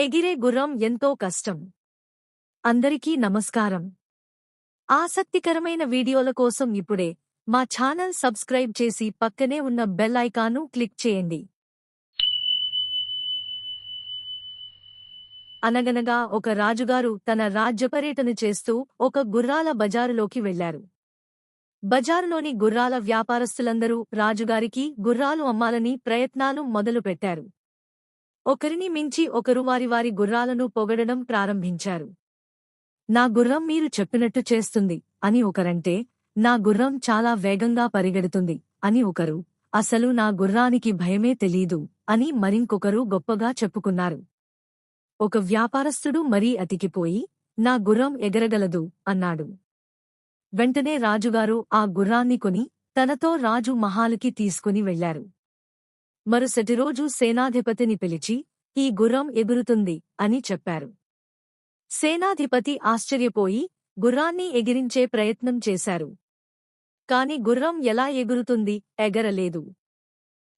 ఎగిరే గుర్రం ఎంతో కష్టం. అందరికీ నమస్కారం. ఆసక్తికరమైన వీడియోల కోసం ఇప్పుడే మా ఛానల్ సబ్స్క్రైబ్ చేసి పక్కనే ఉన్న బెల్ ఐకాను క్లిక్ చేయండి. అనగనగా ఒక రాజుగారు తన రాజ్యపర్యటన చేస్తూ ఒక గుర్రాల బజారులోకి వెళ్ళారు బజారులోని గుర్రాల వ్యాపారస్తులందరూ రాజుగారికి గుర్రాలు అమ్మాలని ప్రయత్నాలు మొదలుపెట్టారు. ఒకరిని మించి ఒకరు వారి వారి గుర్రాలను పొగడడం ప్రారంభించారు. నా గుర్రం మీరు చెప్పినట్టు చేస్తుంది అని ఒకరంటే నా గుర్రం చాలా వేగంగా పరిగెడుతుంది అని ఒకరు అసలు నా గుర్రానికి భయమే తెలీదు అని మరింకొకరు గొప్పగా చెప్పుకున్నారు. ఒక వ్యాపారస్తుడు మరీ అతికిపోయి నా గుర్రం ఎగరగలదు అన్నాడు. వెంటనే రాజుగారు ఆ గుర్రాన్ని కొని తనతో రాజు మహాలుకి తీసుకుని వెళ్ళారు మరుసటి రోజు సేనాధిపతిని పిలిచి ఈ గుర్రం ఎగురుతుంది అని చెప్పారు. సేనాధిపతి ఆశ్చర్యపోయి గుర్రాన్ని ఎగిరించే ప్రయత్నం చేశారు. కాని గుర్రం ఎలా ఎగురుతుంది ఎగరలేదు.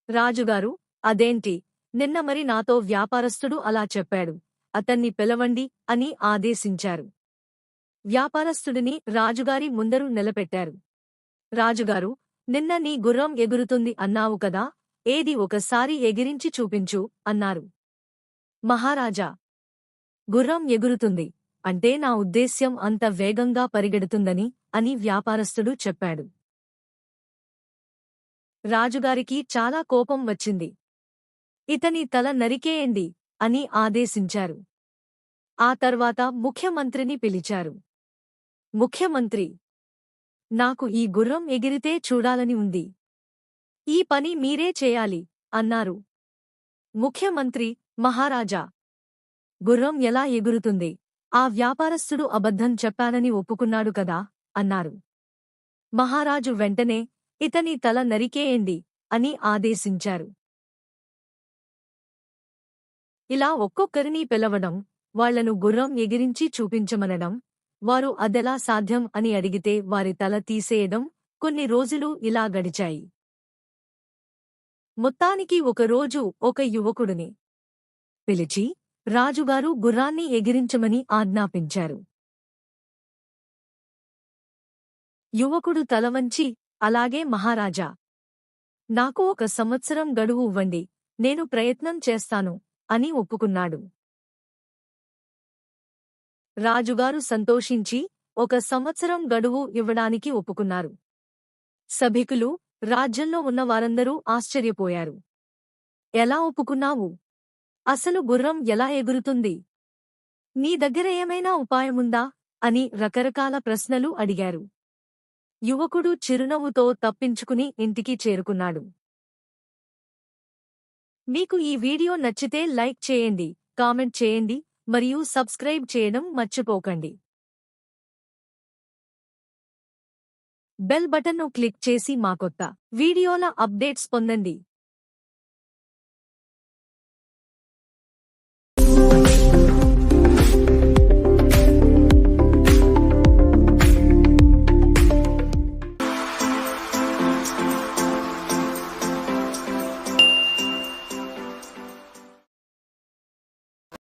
రాజుగారు అదేంటి? నిన్న మరి నాతో వ్యాపారస్తుడు అలా చెప్పాడు. అతన్ని పిలవండి అని ఆదేశించారు. వ్యాపారస్తుడిని రాజుగారి ముందరు నిలబెట్టారు. రాజుగారు నిన్న నీ గుర్రం ఎగురుతుంది అన్నావు కదా ఏది ఒకసారి ఎగిరించి చూపించు అన్నారు. మహారాజా! గుర్రం ఎగురుతుంది అంటే నా ఉద్దేశ్యం అంత వేగంగా పరిగెడుతుందని అని వ్యాపారస్తుడు చెప్పాడు. రాజుగారికి చాలా కోపం వచ్చింది. ఇతని తల నరికేయండి అని ఆదేశించారు. ఆ తర్వాత ముఖ్యమంత్రిని పిలిచారు. ముఖ్యమంత్రి! నాకు ఈ గుర్రం ఎగిరితే చూడాలని ఉంది ఈ పని మీరే చేయాలి అన్నారు. ముఖ్యమంత్రి మహారాజా గుర్రం ఎలా ఎగురుతుంది? ఆ వ్యాపారస్తుడు అబద్ధం చెప్పానని ఒప్పుకున్నాడు కదా అన్నారు. మహారాజు వెంటనే ఇతని తల నరికేయండి అని ఆదేశించారు. ఇలా ఒక్కొక్కరినీ పిలవడం వాళ్ళను గుర్రం ఎగిరించి చూపించమనడం వారు అదెలా సాధ్యం అని అడిగితే వారి తల తీసేయడం కొన్ని రోజులు ఇలా గడిచాయి. మొత్తానికి ఒకరోజు ఒక యువకుడిని పిలిచి రాజుగారు గుర్రాన్ని ఎగిరించమని ఆజ్ఞాపించారు. యువకుడు తలవంచి అలాగే మహారాజా! నాకు ఒక సంవత్సరం గడువు ఇవ్వండి నేను ప్రయత్నం చేస్తాను అని ఒప్పుకున్నాడు. రాజుగారు సంతోషించి ఒక సంవత్సరం గడువు ఇవ్వడానికి ఒప్పుకున్నారు. సభికులు రాజ్యంలో ఉన్న వారందరూ ఆశ్చర్యపోయారు. ఎలా ఒప్పుకున్నావు? అసలు గుర్రం ఎలా ఎగురుతుంది? నీ దగ్గర ఏమైనా ఉపాయముందా అని రకరకాల ప్రశ్నలు అడిగారు. యువకుడు చిరునవ్వుతో తప్పించుకుని ఇంటికి చేరుకున్నాడు. మీకు ఈ వీడియో నచ్చితే లైక్ చేయండి కామెంట్ చేయండి మరియు సబ్స్క్రైబ్ చేయడం మర్చిపోకండి. బెల్ బటన్ను క్లిక్ చేసి మా కొత్త వీడియోల అప్డేట్స్ పొందండి.